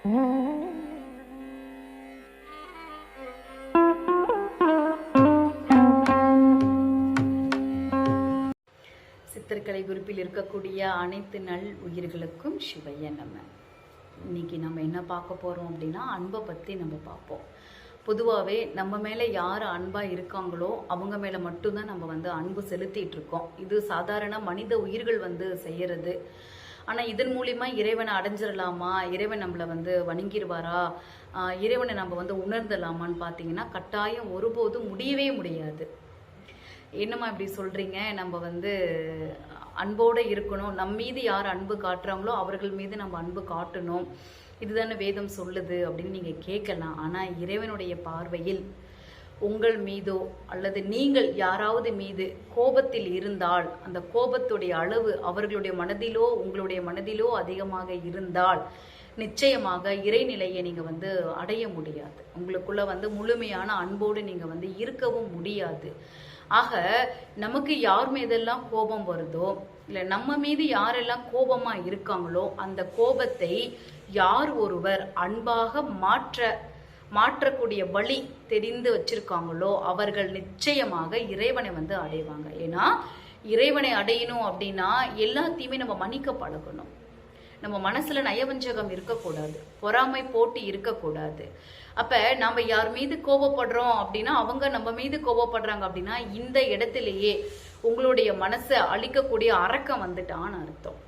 சித்தர்கலை குறிப்பில் இருக்கக்கூடிய அனைத்து நல் உயிர்களுக்கும் சிவைய நம்ம இன்னைக்கு நம்ம என்ன பார்க்க போகிறோம் அப்படின்னா அன்பை பற்றி நம்ம பார்ப்போம். பொதுவாகவே நம்ம மேலே யார் அன்பாக இருக்காங்களோ அவங்க மேலே மட்டும்தான் நம்ம வந்து அன்பு செலுத்திட்டு இருக்கோம். இது சாதாரண மனித உயிர்கள் வந்து செய்யறது. ஆனால் இதன் மூலிமா இறைவனை அடைஞ்சிடலாமா இறைவன் நம்மளை வந்து வணங்கிடுவாரா இறைவனை நம்ம வந்து உணர்ந்தலாமான்னு பார்த்தீங்கன்னா கட்டாயம் ஒருபோதும் முடியவே முடியாது. என்னம்மா இப்படி சொல்றீங்க? நம்ம வந்து அன்போடு இருக்கணும். நம் மீது யார் அன்பு காட்டுறாங்களோ அவர்கள் மீது நம்ம அன்பு காட்டணும். இதுதானே வேதம் சொல்லுது அப்படின்னு நீங்கள் கேட்கலாம். ஆனால் இறைவனுடைய பார்வையில் உங்கள் மீதோ அல்லது நீங்கள் யாராவது மீது கோபத்தில் இருந்தால் அந்த கோபத்துடைய அளவு அவர்களுடைய மனதிலோ உங்களுடைய மனதிலோ அதிகமாக இருந்தால் நிச்சயமாக இறைநிலையை நீங்கள் வந்து அடைய முடியாது. உங்களுக்குள்ள வந்து முழுமையான அன்போடு நீங்கள் வந்து இருக்கவும் முடியாது. ஆக நமக்கு யார் மீதெல்லாம் கோபம் வருதோ இல்லை நம்ம மீது யாரெல்லாம் கோபமாக இருக்காங்களோ அந்த கோபத்தை யார் ஒருவர் அன்பாக மாற்ற மாற்றக்கூடிய வழி தெரிந்து வச்சிருக்காங்களோ அவர்கள் நிச்சயமாக இறைவனை வந்து அடைவாங்க. ஏன்னா இறைவனை அடையணும் அப்படின்னா எல்லாத்தையுமே நம்ம மன்னிக்க பழகணும். நம்ம மனசுல நயவஞ்சகம் இருக்கக்கூடாது. பொறாமை போட்டி இருக்கக்கூடாது. அப்ப நம்ம யார் மீது கோபப்படுறோம் அப்படின்னா அவங்க நம்ம மீது கோபப்படுறாங்க அப்படின்னா இந்த இடத்திலேயே உங்களுடைய மனசை அழிக்கக்கூடிய அரக்கம் வந்துட்டான்னு அர்த்தம்.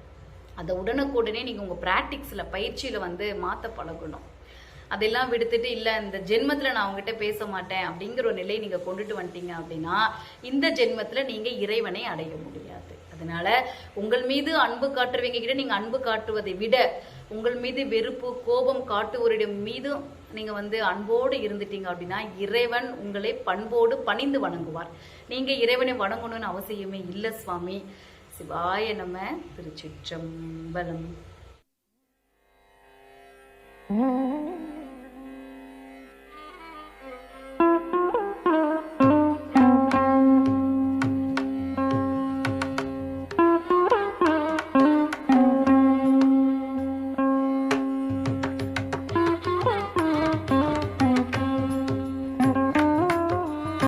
அதை உடனுக்குடனே நீங்க உங்க பிராக்டிக்ஸ்ல பயிற்சியில வந்து மாத்த பழகணும். அதெல்லாம் விடுத்துட்டு இல்ல இந்த ஜென்மத்துல நான் அவங்ககிட்ட பேச மாட்டேன் அப்படிங்கிற ஒரு நிலையை நீங்க கொண்டுட்டு வந்துட்டீங்க அப்படின்னா இந்த ஜென்மத்துல நீங்க இறைவனை அடைய முடியாது. அதனால உங்கள் மீது அன்பு காட்டுறவங்க கிட்ட நீங்க அன்பு காட்டுவதை விட உங்கள் மீது வெறுப்பு கோபம் காட்டுவோரிடம் மீதும் நீங்க வந்து அன்போடு இருந்துட்டீங்க அப்படின்னா இறைவன் உங்களை பண்போடு பணிந்து வணங்குவார். நீங்க இறைவனை வணங்கணும்னு அவசியமே இல்லை சுவாமி. சிவாய நம்ம திருச்சிற்றம்பலம்.